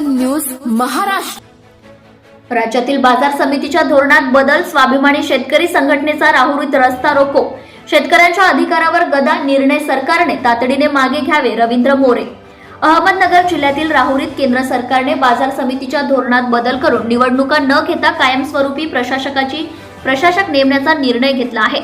News Maharashtra. राज्यातील बाजार समितीच्या धोरणात बदल स्वाभिमानी शेतकरी संघटनेचा राहुरीत रस्ता रोको. शेतकऱ्यांच्या अधिकारावर गदा निर्णय सरकारने तातडीने मागे घ्यावे रवींद्र मोरे. अहमदनगर जिल्ह्यातील राहुरीत केंद्र सरकारने बाजार समितीच्या धोरणात बदल करून निवडणुका न घेता कायमस्वरूपी प्रशासकाची प्रशासक नेमण्याचा निर्णय घेतला आहे.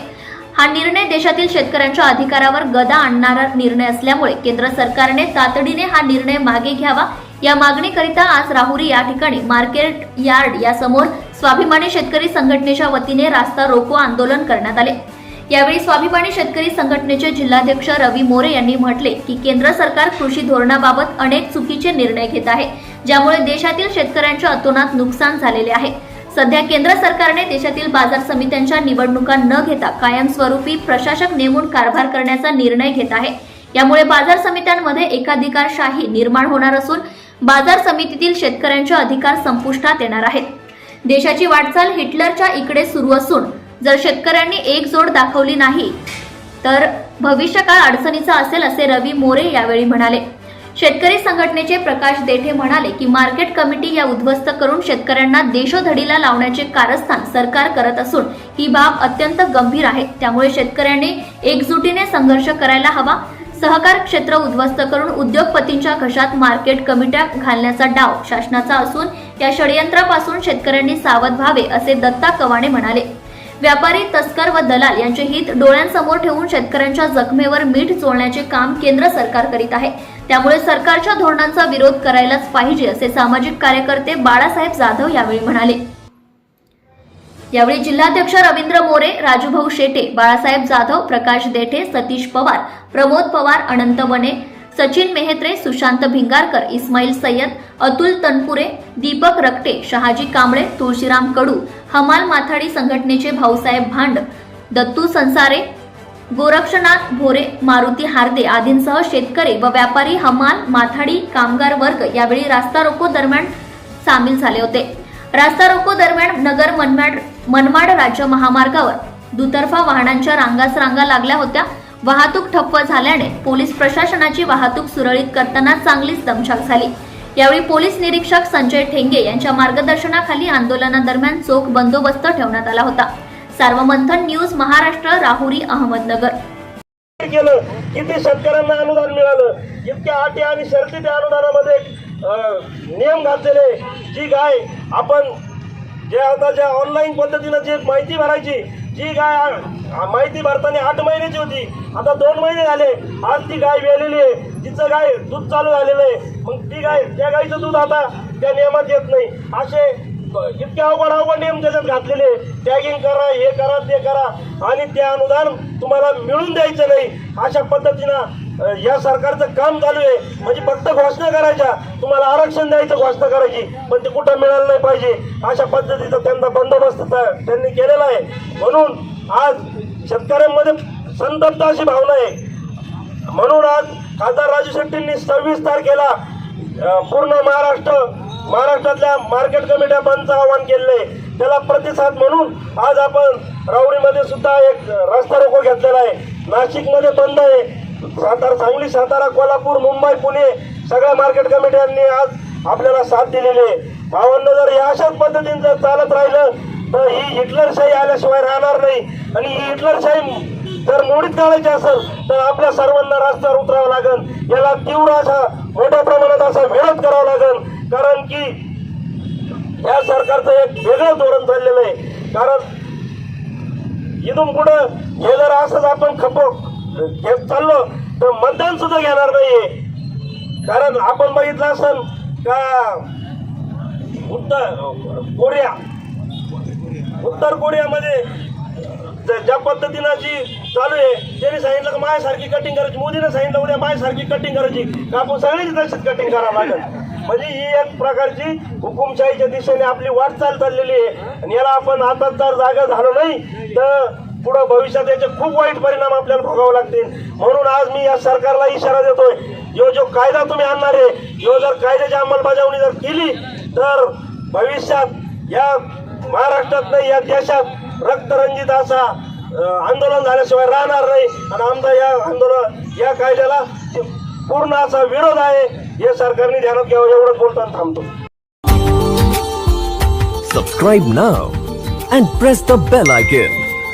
हा निर्णय देशातील शेतकऱ्यांच्या अधिकारावर गदा आणणारा निर्णय असल्यामुळे केंद्र सरकारने तातडीने हा निर्णय मागे घ्यावा या मागणीकरिता आज राहुरी या ठिकाणी मार्केट यार्ड यासमोर स्वाभिमानी शेतकरी संघटनेच्या वतीने रास्ता रोको आंदोलन करण्यात आले. यावेळी स्वाभिमानी शेतकरी संघटनेचे जिल्हाध्यक्ष रवी मोरे यांनी म्हटले की केंद्र सरकार कृषी धोरणाबाबत अनेक चुकीचे निर्णय घेत आहे ज्यामुळे देशातील शेतकऱ्यांच्या अतोनात नुकसान झालेले आहे. सध्या केंद्र सरकारने देशातील बाजार समित्यांच्या निवडणुका न घेता कायमस्वरूपी प्रशासक नेमून कारभार करण्याचा निर्णय घेत आहे. यामुळे बाजार समित्यांमध्ये एकाधिकारशाही निर्माण होणार असून बाजार समितीतील शेतकऱ्यांचे अधिकार संपुष्टात येणार आहेत. देशाची वाटचाल हिटलरच्या इकडे सुरू असून जर शेतकऱ्यांनी एकजोड दाखवली नाही तर भविष्यकाळ अडचणीचा असेल असे रवी मोरे यावेळी म्हणाले. शेतकरी संघटनेचे प्रकाश देठे म्हणाले की मार्केट कमिटी या उद्ध्वस्त करून शेतकऱ्यांना देशोधडीला लावण्याचे कारस्थान सरकार करत असून ही बाब अत्यंत गंभीर आहे. त्यामुळे शेतकऱ्यांनी एकजुटीने संघर्ष करायला हवा. सहकार क्षेत्र उद्ध्वस्त करून उद्योगपतींच्या घशात मार्केट कमिट्या घालण्याचा डाव शासनाचा असून या षडयंत्रापासून शेतकऱ्यांनी सावध व्हावे असे दत्ता कवाणे म्हणाले. व्यापारी तस्कर व दलाल यांचे हित डोळ्यांसमोर ठेवून शेतकऱ्यांच्या जखमेवर मीठ चोळण्याचे काम केंद्र सरकार करीत आहे. त्यामुळे सरकारच्या धोरणांचा विरोध करायलाच पाहिजे असे सामाजिक कार्यकर्ते बाळासाहेब जाधव यावेळी म्हणाले. यावेळी जिल्हाध्यक्ष रवींद्र मोरे राजूभाऊ शेटे बाळासाहेब जाधव प्रकाश देठे सतीश पवार प्रमोद पवार अनंत वने सचिन मेहत्रे सुशांत भिंगारकर इस्माईल सय्यद अतुल तनपुरे दीपक रक्टे शहाजी कांबळे तुळशीराम कडू हमाल माथाडी संघटनेचे भाऊसाहेब भांड दत्तू संसारे गोरक्षनाथ भोरे मारुती हार्दे आदींसह शेतकरी व व्यापारी हमाल माथाडी कामगार वर्ग यावेळी रास्ता रोको दरम्यान सामील झाले होते. रास्ता रोको दरम्यान नगर मनमाड मनमाड राज्य महामार्गावर दुतर्फा वाहनांच्या रांगास रांगा लागल्या होत्या. वाहतूक ठप्प झाल्याने पोलीस प्रशासनाची वाहतूक सुरळीत करताना चांगलीच दमछाक झाली. यावेळी पोलीस निरीक्षक संजय ठेंगे यांच्या मार्गदर्शनाखाली आंदोलनादरम्यान चोख बंदोबस्त ठेवण्यात आला होता. सार्वमंथन न्यूज महाराष्ट्र राहुरी अहमदनगर. केलं. किती शेतकऱ्यांना अनुदान मिळालं. इतक्या अटी आणि शर्ती त्या अनुदानामध्ये नियम घातलेले. जी गाय आपण जे आता ज्या ऑनलाईन पद्धतीनं जी माहिती भरायची जी गाय माहिती भरताना आठ महिन्याची होती. आता दोन महिने झाले. आज ती गाय वेलेली आहे. तिचं गाय दूध चालू झालेलं आहे. मग ती गाय त्या गायीचं दूध आता त्या नियमात येत नाही. असे इतके अवघड अवघड नियम त्याच्यात घातलेले टॅगिंग करा हे करा ते करा. आणि ते अनुदान तुम्हाला मिळून द्यायचं नाही. अशा पद्धतीनं या सरकारचं काम चालू आहे. म्हणजे फक्त घोषणा करायच्या. तुम्हाला आरक्षण द्यायचं घोषणा करायची. पण ते कुठं मिळालं नाही पाहिजे. अशा पद्धतीचा त्यांचा बंदोबस्त त्यांनी केलेला आहे. म्हणून आज शेतकऱ्यांमध्ये संतप्त अशी भावना आहे. म्हणून आज खासदार राजू शेट्टींनी सव्वीस तारखेला पूर्ण महाराष्ट्र महाराष्ट्रातल्या मार्केट कमिट्या बंदचं आवाहन केलेलं आहे. त्याला प्रतिसाद म्हणून आज आपण रावणीमध्ये सुद्धा एक रस्ता रोको घेतलेला आहे. नाशिकमध्ये बंद आहे. सातारा सांगली सातारा कोल्हापूर मुंबई पुणे सगळ्या मार्केट कमिट्यांनी आज आपल्याला साथ दिलेली आहे. भावांना जर या अशाच पद्धतीने जर चालत राहिलं तर ही हिटलरशाही आल्याशिवाय राहणार नाही. आणि ही हिटलरशाही जर मोडीत काढायची असेल तर आपल्या सर्वांना रस्त्यावर उतरावं लागेल. याला तीव्र असा मोठ्या प्रमाणात असा विरोध करावा लागेल. कारण की या सरकारचं एक वेगळं धोरण चाललेलं आहे. कारण इथून पुढं हे जर असंच आपण खपो घेत चाललो तर मतदान सुद्धा घेणार नाहीये. कारण आपण बघितलं असेल का उत्तर कोरिया. उत्तर कोरियामध्ये ज्या पद्धतीनं जी चालू आहे त्यांनी सांगितलं की मायासारखी कटिंग करायची. मोदीनं सांगितलं उद्या मायासारखी कटिंग करायची. का आपण सगळीच तशीच कटिंग करावं लागेल? म्हणजे ही एक प्रकारची हुकुमशाहीच्या दिशेने आपली वाटचाल चाललेली आहे. आणि याला आपण आता जर जागा झालो नाही तर पुढे भविष्यात याचे खूप वाईट परिणाम आपल्याला भोगावे लागतील. म्हणून आज मी या सरकारला इशारा देतोय यो जो कायदा तुम्ही आणणार आहे यो जर कायद्याची अंमलबजावणी जर केली तर भविष्यात या महाराष्ट्रात नाही या देशात रक्तरंजित असा आंदोलन झाल्याशिवाय राहणार नाही. आणि आमचा या आंदोलन या कायद्याला पूर्ण असा विरोध आहे हे सरकारने ध्यानात घ्यावं एवढंच बोलताना थांबतो. सबस्क्राईब ना and press the bell icon